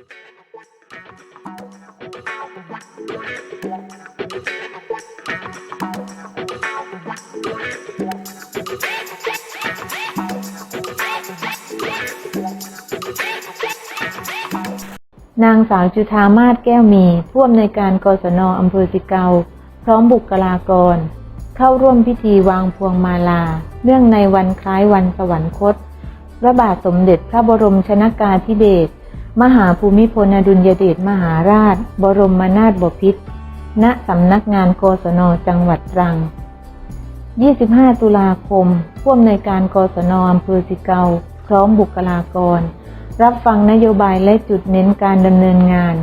นางสาวจุธามาศแก้วมี ผู้อำนวยการกศนอำเภอสิเกา พร้อมบุคลากร เข้าร่วมพิธีวางพวงมาลา เนื่องในวันคล้ายวันสวรรคต พระบาทสมเด็จพระบรมชนากาธิเบศร มหาภูมิพลอดุลยเดชมหาราช บรมนาถบพิตร ณ สำนักงานกศน จังหวัดตรัง 25 ตุลาคมผู้อำนวยการกศนอำเภอสิเกา พร้อมบุคลากร รับฟังนโยบายและจุดเน้นการดำเนินงาน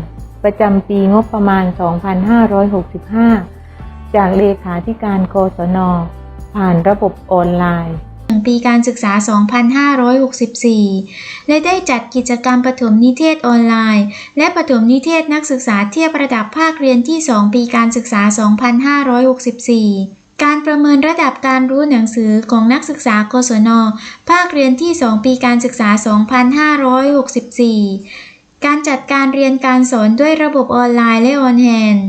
ประจำปีงบประมาณ 2565 จากเลขาธิการกศน ผ่านระบบออนไลน์ ปีการศึกษา 2564 และได้จัดกิจกรรมปฐมนิเทศออนไลน์ และปฐมนิเทศนักศึกษาเทียบระดับภาคเรียนที่ 2 ปีการศึกษา 2564การประเมินระดับการรู้หนังสือของนักศึกษากศน ภาคเรียนที่ 2 ปีการศึกษา 2564 การจัดการเรียนการสอนด้วยระบบออนไลน์และออนแฮนด์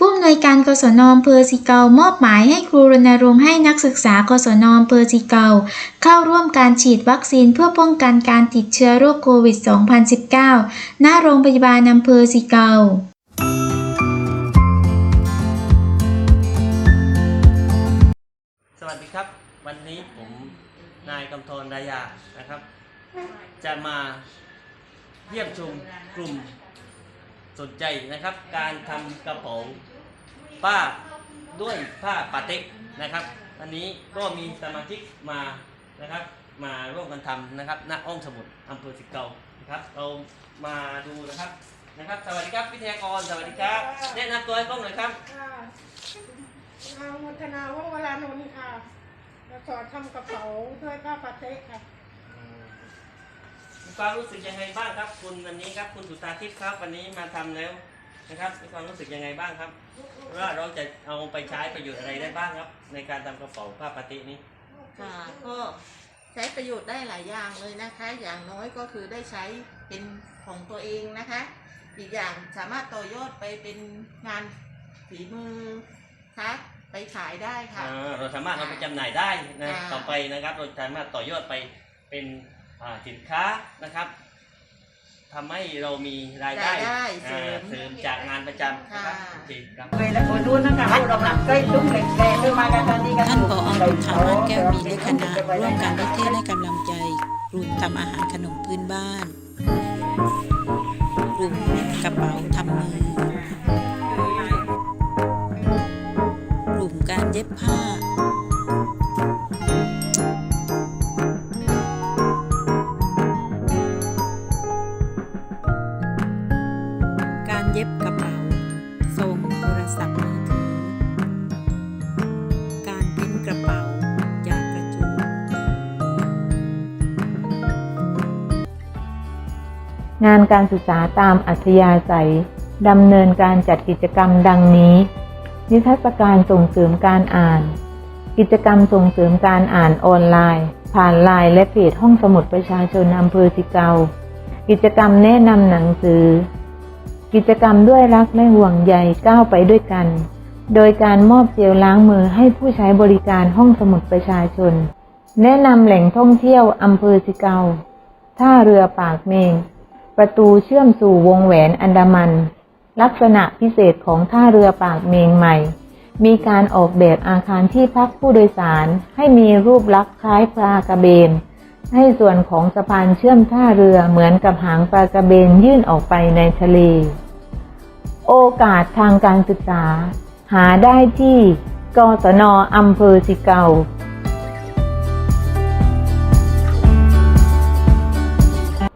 ผู้อำนวยการกศนอำเภอสิเกามอบหมายให้ครูรณรงค์ให้นักศึกษากศนอำเภอสิเกาเข้าร่วมการฉีดวัคซีนเพื่อป้องกันการติดเชื้อโรคโควิด 2019 ณ โรงพยาบาลอำเภอสิเกาสวัสดีครับ วันนี้ผมนายกำธรรายานะครับ จะมาเยี่ยมชมกลุ่ม สนใจนะครับ การทำกระเป๋าป้าด้วยผ้าปาเต็กนะครับ อันนี้ก็มีสมาชิกมานะครับ มาร่วมกันทำนะครับณห้องสมุดอำเภอสิเกานะครับ เรามาดูนะครับนะครับ สวัสดีครับวิทยากรสวัสดีครับ แนะนำตัวให้กล้องหน่อยครับค่ะนางวัฒนาว่องเวลานนท์ค่ะแล้วสอนทำกระเป๋าด้วยผ้าปาเต๊ะค่ะ มีความรู้สึกยังไงบ้างครับ คุณวันนี้ครับ คุณสุตาทิพย์ครับ วันนี้มาทำแล้วนะครับมีความรู้สึกยังไงบ้างครับว่าเราจะเอาไปใช้ประโยชน์อะไรได้บ้างครับ ในการทำกระเป๋าผ้าปาตินี้ค่ะก็ใช้ประโยชน์ได้หลายอย่างเลยนะคะ อย่างน้อยก็คือได้ใช้เป็นของตัวเองนะคะ อีกอย่างสามารถต่อยอดไปเป็นงานฝีมือคะไปขายได้ค่ะอ่าเราสามารถเอาไปจำหน่ายได้นะค่ะต่อไปนะครับ เราสามารถต่อยอดไปเป็นอ่า สินค้านะครับทำให้เรามีรายได้รายได้อ่าเสริมเสริมจากงานประจำนะครับค่ะโอเคครับ về là cô luôn nó cả một đồng lặng cây đúng lệ lệ tôi mà ra đi ท่านผอทุธามาศแก้วมีและคณะร่วมกันได้เทศให้กำลังใจกลุ่มทำอาหารขนมพื้นบ้านกลุ่มกระเป๋าทำมือกลุ่มการเย็บผ้า งานการศึกษาตามอัธยาศัยดำเนินการจัดกิจกรรมดังนี้ นิทรรศการส่งเสริมการอ่าน กิจกรรมส่งเสริมการอ่านออนไลน์ ผ่านไลน์และเพจห้องสมุดประชาชนอำเภอสิเกา กิจกรรมแนะนำหนังสือ กิจกรรมด้วยรักและห่วงใยก้าวไปด้วยกัน โดยการมอบเจลล้างมือให้ผู้ใช้บริการห้องสมุดประชาชน แนะนำแหล่งท่องเที่ยวอำเภอสิเกา ท่าเรือปากเมง ประตูเชื่อมสู่วงแหวนอันดามัน ลักษณะพิเศษของท่าเรือปากเมงใหม่ มีการออกแบบอาคารที่พักผู้โดยสาร ให้มีรูปลักษณ์คล้ายปลากระเบน ให้ส่วนของสะพานเชื่อมท่าเรือเหมือนกับหางปลากระเบนยื่นออกไปในทะเล โอกาสทางการศึกษา หาได้ที่กศนอำเภอสิเกา